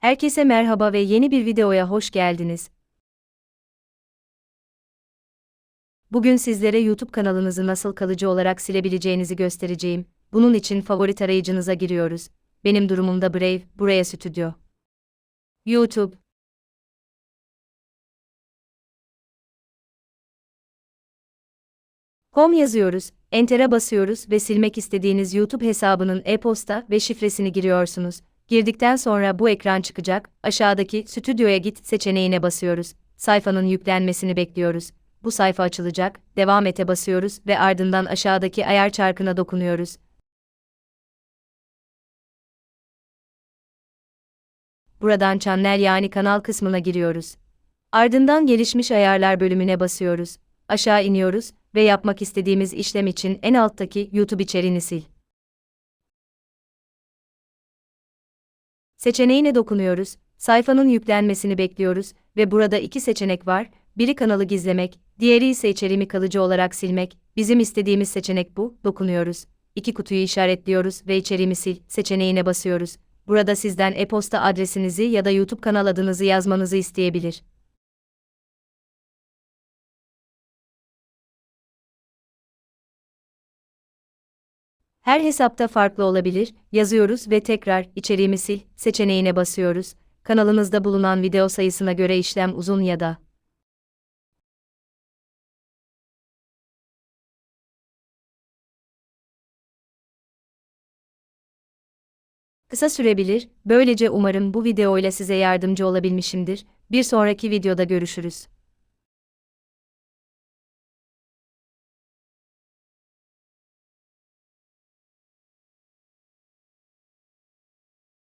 Herkese merhaba ve yeni bir videoya hoş geldiniz. Bugün sizlere YouTube kanalınızı nasıl kalıcı olarak silebileceğinizi göstereceğim. Bunun için favori tarayıcınıza giriyoruz. Benim durumumda Brave, buraya stüdyo. YouTube. Home yazıyoruz, Enter'a basıyoruz ve silmek istediğiniz YouTube hesabının e-posta ve şifresini giriyorsunuz. Girdikten sonra bu ekran çıkacak, aşağıdaki Stüdyoya git seçeneğine basıyoruz. Sayfanın yüklenmesini bekliyoruz. Bu sayfa açılacak, devam ete basıyoruz ve ardından aşağıdaki ayar çarkına dokunuyoruz. Buradan channel yani kanal kısmına giriyoruz. Ardından gelişmiş ayarlar bölümüne basıyoruz. Aşağı iniyoruz ve yapmak istediğimiz işlem için en alttaki YouTube içeriğini sil. Seçeneğine dokunuyoruz, sayfanın yüklenmesini bekliyoruz ve burada iki seçenek var, biri kanalı gizlemek, diğeri ise içeriğimi kalıcı olarak silmek, bizim istediğimiz seçenek bu, dokunuyoruz. İki kutuyu işaretliyoruz ve içeriğimi sil seçeneğine basıyoruz. Burada sizden e-posta adresinizi ya da YouTube kanal adınızı yazmanızı isteyebilir. Her hesapta farklı olabilir, yazıyoruz ve tekrar içeriğimi sil seçeneğine basıyoruz. Kanalınızda bulunan video sayısına göre işlem uzun ya da kısa sürebilir. Böylece umarım bu videoyla size yardımcı olabilmişimdir. Bir sonraki videoda görüşürüz.